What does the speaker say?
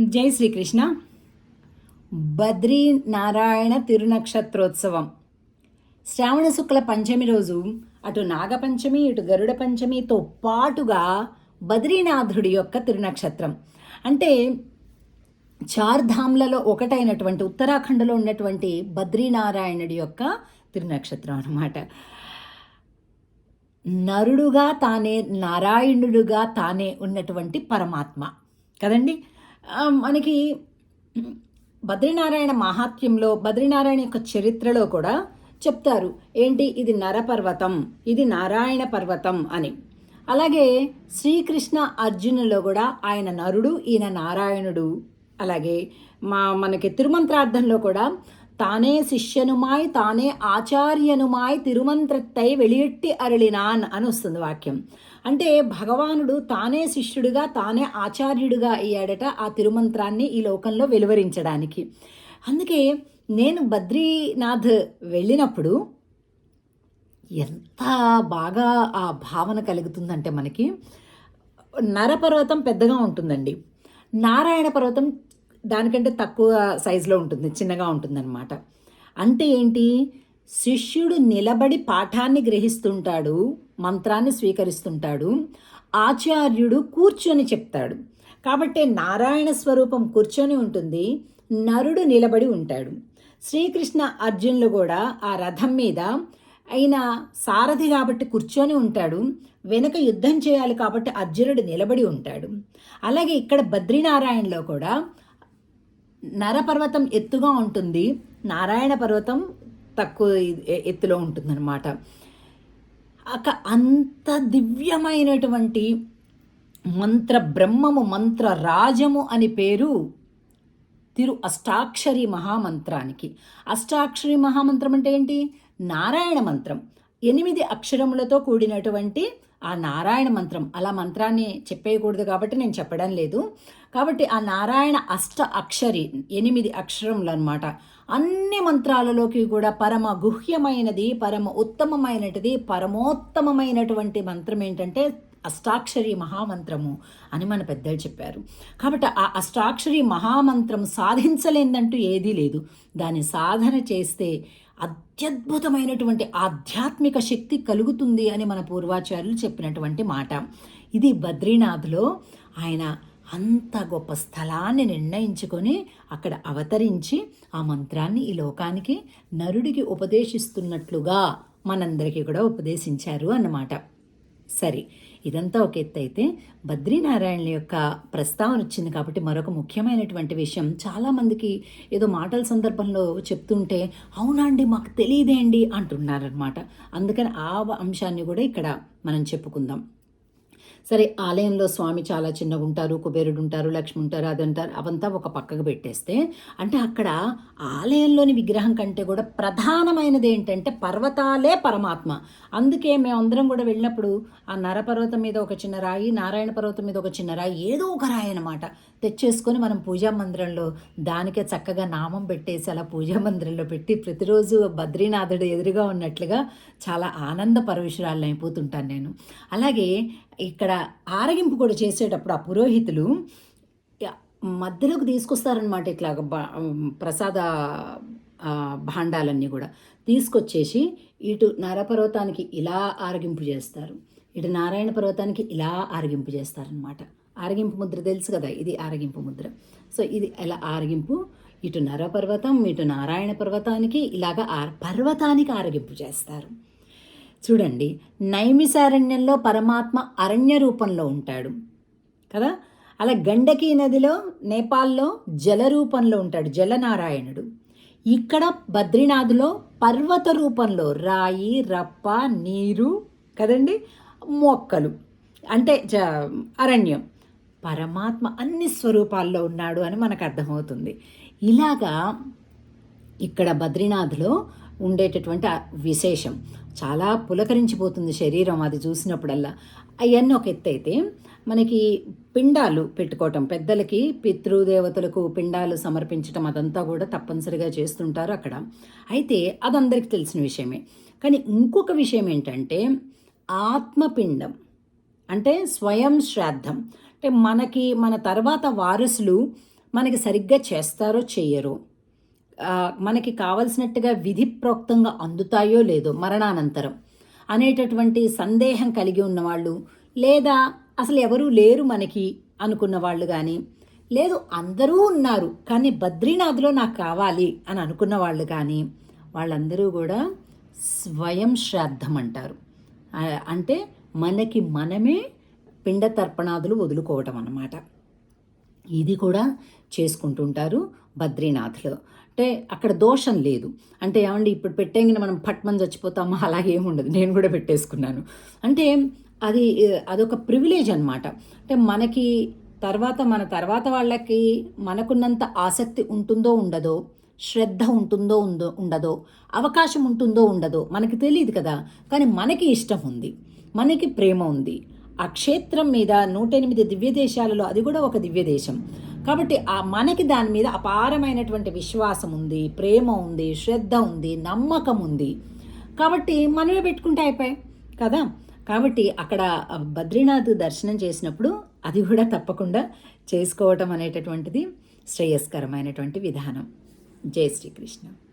జై శ్రీకృష్ణ. బద్రీ నారాయణ తిరునక్షత్రోత్సవం. శ్రావణ శుక్ల పంచమి రోజు అటు నాగపంచమి ఇటు గరుడ పంచమితో పాటుగా బద్రీనాథుడి యొక్క తిరునక్షత్రం. అంటే చార్ధామ్లలో ఒకటైనటువంటి ఉత్తరాఖండ్లో ఉన్నటువంటి బద్రీనారాయణుడి యొక్క తిరునక్షత్రం అనమాట నరుడుగా తానే నారాయణుడుగా తానే ఉన్నటువంటి పరమాత్మ. కదండి? మనకి బద్రీనారాయణ మహాత్మ్యంలో బద్రీనారాయణ యొక్క చరిత్రలో కూడా చెప్తారు. ఏంటి? ఇది నరపర్వతం ఇది నారాయణ పర్వతం అని. అలాగే శ్రీకృష్ణ అర్జునులో కూడా ఆయన నరుడు ఈయన నారాయణుడు. అలాగే మా మనకి తిరుమంత్రార్థంలో కూడా తానే శిష్యనుమాయ్ తానే ఆచార్యనుమాయ్ తిరుమంత్రత్తై వెలియట్టి అరళినాన్ అని వస్తుంది వాక్యం అంటే భగవానుడు తానే శిష్యుడిగా తానే ఆచార్యుడిగా అయ్యాడట ఆ తిరుమంత్రాన్ని ఈ లోకంలో వెలువరించడానికి అందుకే నేను బద్రీనాథ్ వెళ్ళినప్పుడు ఎంత బాగా ఆ భావన కలుగుతుందంటే మనకి నరపర్వతం పెద్దగా ఉంటుందండి నారాయణ పర్వతం దానికంటే తక్కువ సైజులో ఉంటుంది చిన్నగా ఉంటుందన్నమాట. అంటే ఏంటి? శిష్యుడు నిలబడి పాఠాన్ని గ్రహిస్తుంటాడు మంత్రాన్ని స్వీకరిస్తుంటాడు ఆచార్యుడు కూర్చొని చెప్తాడు. కాబట్టి నారాయణ స్వరూపం కూర్చొని ఉంటుంది నరుడు నిలబడి ఉంటాడు. శ్రీకృష్ణ అర్జునులు కూడా ఆ రథం మీద ఆయన సారథి కాబట్టి కూర్చొని ఉంటాడు వెనుక యుద్ధం చేయాలి కాబట్టి అర్జునుడు నిలబడి ఉంటాడు. అలాగే ఇక్కడ బద్రీనారాయణలో కూడా నరపర్వతం ఎత్తుగా ఉంటుంది. నారాయణ పర్వతం తక్కువ ఎత్తులో ఉంటుందన్నమాట. అక అంత దివ్యమైనటువంటి మంత్ర బ్రహ్మము మంత్ర రాజము అని పేరు తిరు అష్టాక్షరి మహామంత్రానికి. అష్టాక్షరి మహామంత్రం అంటే ఏంటి? నారాయణ మంత్రం. ఎనిమిది అక్షరములతో కూడినటువంటి ఆ నారాయణ మంత్రం. అలా మంత్రాన్ని చెప్పేయకూడదు కాబట్టి నేను చెప్పడం లేదు. కాబట్టి ఆ నారాయణ అష్ట అక్షరి ఎనిమిది అక్షరములు అనమాట అన్ని మంత్రాలలోకి కూడా పరమ గుహ్యమైనది పరమ ఉత్తమమైనటిది పరమోత్తమమైనటువంటి మంత్రం ఏంటంటే అష్టాక్షరి మహామంత్రము అని మన పెద్దలు చెప్పారు. కాబట్టి ఆ అష్టాక్షరి మహామంత్రం సాధించలేందంటూ ఏదీ లేదు. దాని సాధన చేస్తే అత్యద్భుతమైనటువంటి ఆధ్యాత్మిక శక్తి కలుగుతుంది అని మన పూర్వాచార్యులు చెప్పినటువంటి మాట. ఇది బద్రీనాథ్లో ఆయన అంత గొప్ప స్థలాన్ని నిర్ణయించుకొని అక్కడ అవతరించి ఆ మంత్రాన్ని ఈ లోకానికి నరుడికి ఉపదేశిస్తున్నట్లుగా మనందరికీ కూడా ఉపదేశించారు అన్నమాట. సరే ఇదంతా ఒక ఎత్తు అయితే బద్రీనారాయణ యొక్క ప్రస్తావన వచ్చింది కాబట్టి మరొక ముఖ్యమైనటువంటి విషయం. చాలామందికి ఏదో మాటల సందర్భంలో చెప్తుంటే అవునా అండి మాకు తెలియదే అండి అంటున్నారనమాట అందుకని ఆ అంశాన్ని కూడా ఇక్కడ మనం చెప్పుకుందాం. సరే ఆలయంలో స్వామి చాలా చిన్నగా ఉంటారు కుబేరుడు ఉంటారు లక్ష్మి ఉంటారు అదంటారు అవంతా ఒక పక్కకు పెట్టేస్తే అంటే అక్కడ ఆలయంలోని విగ్రహం కంటే కూడా ప్రధానమైనది ఏంటంటే పర్వతాలే పరమాత్మ. అందుకే మేమందరం కూడా వెళ్ళినప్పుడు ఆ నరపర్వతం మీద ఒక చిన్న రాయి నారాయణ పర్వతం మీద ఒక చిన్న రాయి ఏదో ఒక రాయి అనమాట తెచ్చేసుకొని మనం పూజా మందిరంలో దానికే చక్కగా నామం పెట్టేసి అలా పూజా మందిరంలో పెట్టి ప్రతిరోజు బద్రీనాథుడు ఎదురుగా ఉన్నట్లుగా చాలా ఆనంద పరవశురాలు అయిపోతుంటాను నేను. అలాగే ఇక్కడ ఆరగింపు కూడా చేసేటప్పుడు ఆ పురోహితులు మధ్యలోకి తీసుకొస్తారనమాట ఇట్లా ప్రసాద భాండాలన్నీ కూడా. తీసుకొచ్చేసి ఇటు నరపర్వతానికి ఇలా ఆరగింపు చేస్తారు. ఇటు నారాయణ పర్వతానికి ఇలా ఆరగింపు చేస్తారనమాట ఆరగింపు ముద్ర తెలుసు కదా ఇది ఆరగింపు ముద్ర. సో ఇది ఇలా ఆరగింపు? ఇటు నరపర్వతం ఇటు నారాయణ పర్వతానికి ఇలాగా ఆ పర్వతానికి ఆరగింపు చేస్తారు. చూడండి నైమిసారణ్యంలో పరమాత్మ అరణ్య రూపంలో ఉంటాడు. కదా? అలా గండకీ నదిలో నేపాల్లో జల రూపంలో ఉంటాడు జలనారాయణుడు. ఇక్కడ బద్రీనాథ్లో పర్వత రూపంలో రాయి రప్ప నీరు కదండి? మొక్కలు. అంటే జ అరణ్యం. పరమాత్మ అన్ని స్వరూపాల్లో ఉన్నాడు అని మనకు అర్థమవుతుంది. ఇలాగా ఇక్కడ బద్రీనాథ్లో ఉండేటటువంటి విశేషం. చాలా పులకరించిపోతుంది శరీరం అది చూసినప్పుడల్లా. అవన్నీ ఒక ఎత్తు అయితే మనకి పిండాలు పెట్టుకోవటం పెద్దలకి పితృదేవతలకు పిండాలు సమర్పించటం అదంతా కూడా తప్పనిసరిగా చేస్తుంటారు అక్కడ. అయితే అదందరికీ తెలిసిన విషయమే. కానీ ఇంకొక విషయం ఏంటంటే ఆత్మపిండం అంటే స్వయం శ్రాద్ధం. అంటే మనకి మన తర్వాత వారసులు మనకి సరిగ్గా చేస్తారో చెయ్యరో. మనకి కావలసినట్టుగా విధి ప్రోక్తంగా అందుతాయో లేదో మరణానంతరం అనేటటువంటి సందేహం కలిగి ఉన్నవాళ్ళు లేదా అసలు ఎవరూ లేరు మనకి అనుకున్న వాళ్ళు కానీ లేదు అందరూ ఉన్నారు కానీ బద్రీనాథ్లో నాకు కావాలి అని అనుకున్న వాళ్ళు కానీ వాళ్ళందరూ కూడా స్వయం శ్రాద్ధం అంటారు. అంటే మనకి మనమే పిండ తర్పణాదులు వదులుకోవటం అన్నమాట. ఇది కూడా చేసుకుంటుంటారు బద్రీనాథ్లో. అంటే అక్కడ దోషం లేదు. అంటే ఏమండి ఇప్పుడు పెట్టేంగిన మనం పట్మని చచ్చిపోతామా? అలాగే ఉండదు నేను కూడా పెట్టేసుకున్నాను. అంటే అది అదొక ప్రివిలేజ్ అనమాట అంటే మనకి తర్వాత మన తర్వాత వాళ్ళకి మనకున్నంత ఆసక్తి ఉంటుందో ఉండదో శ్రద్ధ ఉంటుందో ఉందో ఉండదో అవకాశం ఉంటుందో ఉండదో మనకి తెలియదు కదా. కానీ మనకి ఇష్టం ఉంది. మనకి ప్రేమ ఉంది. ఆ క్షేత్రం మీద నూట ఎనిమిది దివ్య దేశాలలో అది కూడా ఒక దివ్య దేశం కాబట్టి ఆ మనకి దాని మీద అపారమైనటువంటి విశ్వాసం ఉంది ప్రేమ ఉంది శ్రద్ధ ఉంది నమ్మకం ఉంది. కాబట్టి మనమే పెట్టుకుంటే అయిపోయాయి కదా? కాబట్టి అక్కడ బద్రీనాథ్ దర్శనం చేసినప్పుడు అది కూడా తప్పకుండా చేసుకోవటం అనేటటువంటిది శ్రేయస్కరమైనటువంటి విధానం. జై శ్రీకృష్ణ.